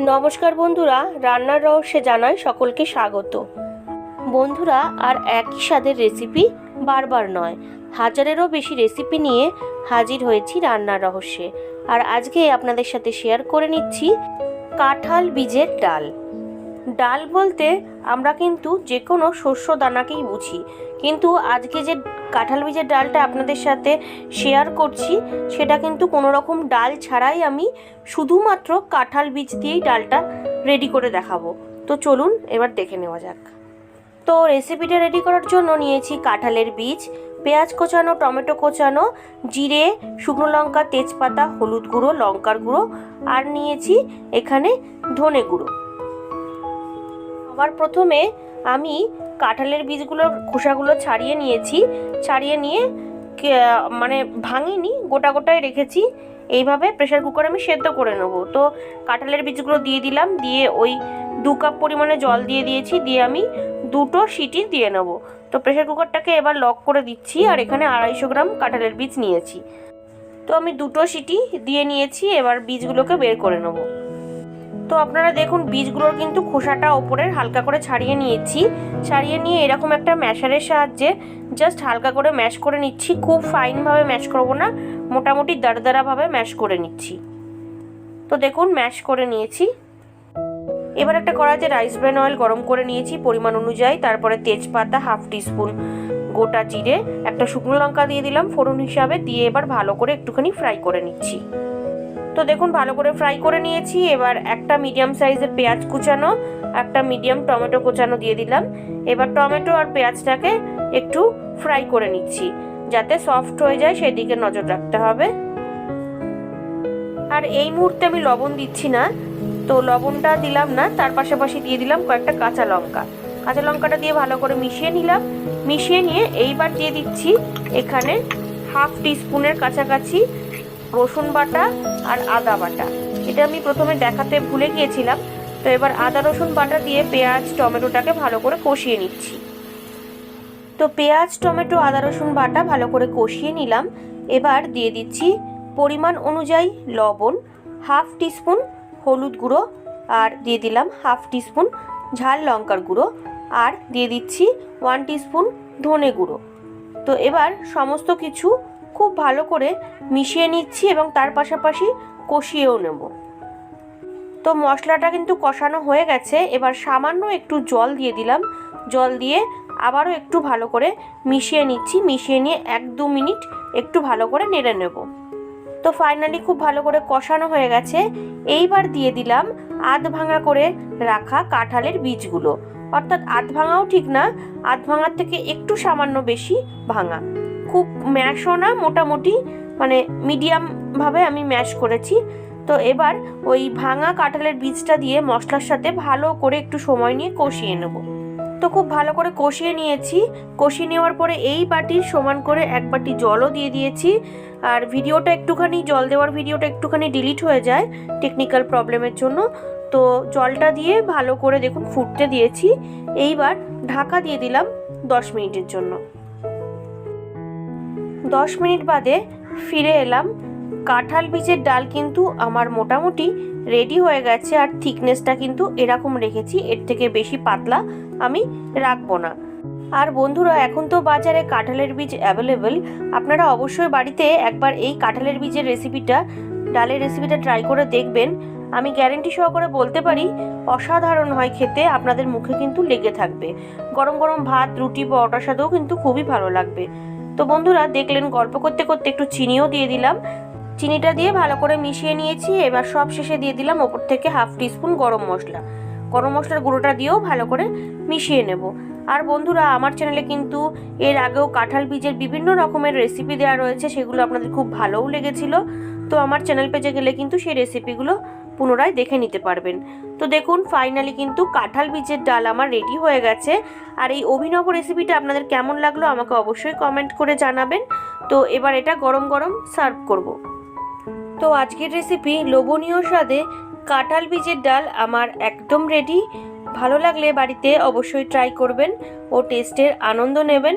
নমস্কার বন্ধুরা, রান্নার রহস্যে জানাই সকলকে স্বাগত। বন্ধুরা, আর একই স্বাদের রেসিপি বারবার নয়, হাজারেরও বেশি রেসিপি নিয়ে হাজির হয়েছি রান্নার রহস্যে। আর আজকে আপনাদের সাথে শেয়ার করে নিচ্ছি কাঁঠাল বীজের ডাল। ডাল বলতে আমরা কিন্তু যে কোনো শস্য দানাকেই বুঝি কিন্তু আজকে যে কাঁঠাল বীজের ডালটা আপনাদের সাথে শেয়ার করছি, সেটা কিন্তু কোনো রকম ডাল ছাড়াই আমি শুধুমাত্র কাঁঠাল বীজ দিয়েই ডালটা রেডি করে দেখাবো। তো চলুন এবার দেখে নেওয়া যাক। তো রেসিপিটা রেডি করার জন্য নিয়েছি কাঁঠালের বীজ, পেঁয়াজ কোচানো, টমেটো কোচানো, জিরে, শুকনো লঙ্কা, তেজপাতা, হলুদ গুঁড়ো, লঙ্কার গুঁড়ো, আর নিয়েছি এখানে ধনে গুঁড়ো। আবার প্রথমে আমি কাঁঠালের বীজগুলোর খোসাগুলো ছাড়িয়ে নিয়েছি। ছাড়িয়ে নিয়ে মানে ভাঙিনি, গোটা গোটায় রেখেছি। এইভাবে প্রেশার কুকার আমি সেদ্ধ করে নেব। তো কাঁঠালের বীজগুলো দিয়ে দিলাম, দিয়ে ওই দু কাপ পরিমাণে জল দিয়ে দিয়েছি, দিয়ে আমি দুটো সিটি দিয়ে নেব। তো প্রেশার কুকারটাকে এবার লক করে দিচ্ছি আর এখানে আড়াইশো গ্রাম কাঁঠালের বীজ নিয়েছি। তো আমি দুটো সিটি দিয়ে নিয়েছি, এবার বীজগুলোকে বের করে নেব। তো আপনারা দেখুন, বীজগুলোর কিন্তু খোসাটা ওপরের হালকা করে ছাড়িয়ে নিয়েছি। ছাড়িয়ে নিয়ে এরকম একটা ম্যাশারের সাহায্যে জাস্ট হালকা করে ম্যাশ করে নিচ্ছি। খুব ফাইনভাবে ম্যাশ করব না, মোটামুটি দারদারাভাবে ম্যাশ করে নিচ্ছি। তো দেখুন, ম্যাশ করে নিয়েছি। এবার একটা কড়াইতে রাইস ব্রেন অয়েল গরম করে নিয়েছি পরিমাণ অনুযায়ী। তারপরে তেজপাতা হাফ টিস্পুন গোটা জিরে, একটা শুকনো লঙ্কা দিয়ে দিলাম ফোড়ন হিসাবে। দিয়ে এবার ভালো করে একটুখানি ফ্রাই করে নিচ্ছি। তো দেখুন, ভালো করে ফ্রাই করে নিয়েছি। এবার একটা মিডিয়াম সাইজের পেঁয়াজ কুচানো, একটা মিডিয়াম টমেটো কুচানো দিয়ে দিলাম। এবার টমেটো আর পেঁয়াজটাকে একটু ফ্রাই করে নিচ্ছি, যাতে সফট হয়ে যায়, সেদিকে নজর রাখতে হবে। আর এই মুহূর্তে আমি লবণ দিচ্ছি না, তো লবণটা দিলাম না, তার পাশাপাশি দিয়ে দিলাম কয়েকটা কাঁচা লঙ্কা। কাঁচা লঙ্কাটা দিয়ে ভালো করে মিশিয়ে নিলাম। মিশিয়ে নিয়ে এইবার দিয়ে দিচ্ছি এখানে হাফ টিস্পুনের কাছাকাছি রসুন বাটা আর আদা বাটা। এটা আমি প্রথমে দেখাতে ভুলে গিয়েছিলাম। তো এবার আদা, রসুন বাটা দিয়ে পেঁয়াজ, টমেটোটাকে ভালো করে কষিয়ে নিচ্ছি। তো পেঁয়াজ, টমেটো, আদা, রসুন বাটা ভালো করে কষিয়ে নিলাম। এবার দিয়ে দিচ্ছি পরিমাণ অনুযায়ী লবণ, হাফ টিস্পুন হলুদ গুঁড়ো, আর দিয়ে দিলাম হাফ টিস্পুন ঝাল লঙ্কার গুঁড়ো, আর দিয়ে দিচ্ছি ওয়ান টিস্পুন ধনে গুঁড়ো। তো এবার সমস্ত কিছু খুব ভালো করে মিশিয়ে নিচ্ছি এবং তার পাশাপাশি কষিয়েও নেব। তো মশলাটা কিন্তু কষানো হয়ে গেছে। এবার সামান্য একটু জল দিয়ে দিলাম। জল দিয়ে আবারও একটু ভালো করে মিশিয়ে নিচ্ছি। মিশিয়ে নিয়ে এক দু মিনিট একটু ভালো করে নেড়ে নেব। তো ফাইনালি খুব ভালো করে কষানো হয়ে গেছে। এইবার দিয়ে দিলাম আধ ভাঙা করে রাখা কাঁঠালের বীজগুলো। অর্থাৎ আধ ভাঙাও ঠিক না, আধ ভাঙার থেকে একটু সামান্য বেশি ভাঙা। খুব ম্যাশও না, মোটামুটি মানে মিডিয়ামভাবে আমি ম্যাশ করেছি। তো এবার ওই ভাঙা কাঁঠালের বীজটা দিয়ে মশলার সাথে ভালো করে একটু সময় নিয়ে কষিয়ে নেব। তো খুব ভালো করে কষিয়ে নিয়েছি। কষিয়ে নেওয়ার পরে এই বাটির সমান করে এক বাটি জলও দিয়ে দিয়েছি। আর ভিডিওটা একটুখানি, জল দেওয়ার ভিডিওটা একটুখানি ডিলিট হয়ে যায় টেকনিক্যাল প্রবলেমের জন্য। তো জলটা দিয়ে ভালো করে দেখুন, ফুটতে দিয়েছি। এইবার ঢাকা দিয়ে দিলাম দশ মিনিটের জন্য। দশ মিনিট বাদে ফিরে এলাম। কাঁঠাল বীজের ডাল কিন্তু আমার মোটামুটি রেডি হয়ে গেছে আর থিকনেসটা কিন্তু এরকম রেখেছি, এর থেকে বেশি পাতলা আমি রাখব না। আর বন্ধুরা, এখন তো বাজারে কাঁঠালের বীজ অ্যাভেলেবেল আপনারা অবশ্যই বাড়িতে একবার এই কাঁঠালের বীজের রেসিপিটা ডালের রেসিপিটা ট্রাই করে দেখবেন। আমি গ্যারেন্টি সহকারে বলতে পারি, অসাধারণ হয় খেতে, আপনাদের মুখে কিন্তু লেগে থাকবে। গরম গরম ভাত, রুটি, পরোটার সাথেও কিন্তু খুবই ভালো লাগবে। তো বন্ধুরা, দেখলেন, গল্প করতে করতে একটু চিনিও দিয়ে দিলাম। চিনিটা দিয়ে ভালো করে মিশিয়ে নিয়েছি, এবার সব শেষে দিয়ে দিলাম ওপর থেকে হাফ টিস্পুন গরম মশলা। গরম মশলার গুঁড়োটা দিয়েও ভালো করে মিশিয়ে নেব। আর বন্ধুরা, আমার চ্যানেলে কিন্তু এর আগেও কাঁঠাল বীজের বিভিন্ন রকমের রেসিপি দেওয়া রয়েছে, সেগুলো আপনাদের খুব ভালোও লেগেছিল। তো আমার চ্যানেল পেজে গেলে কিন্তু সেই রেসিপিগুলো পুনরায় দেখে নিতে পারবেন। তো দেখুন ফাইনালি কিন্তু কাঁঠাল বীজের ডাল আমার রেডি হয়ে গেছে। আর এই অভিনব রেসিপিটা আপনাদের কেমন লাগল আমাকে অবশ্যই কমেন্ট করে জানাবেন। তো এবার এটা গরম গরম সার্ভ করব। তো আজকের রেসিপি লোভনীয় স্বাদে কাঁঠাল বীজের ডাল আমার একদম রেডি ভালো লাগলে বাড়িতে অবশ্যই ট্রাই করবেন ও টেস্টের আনন্দ নেবেন।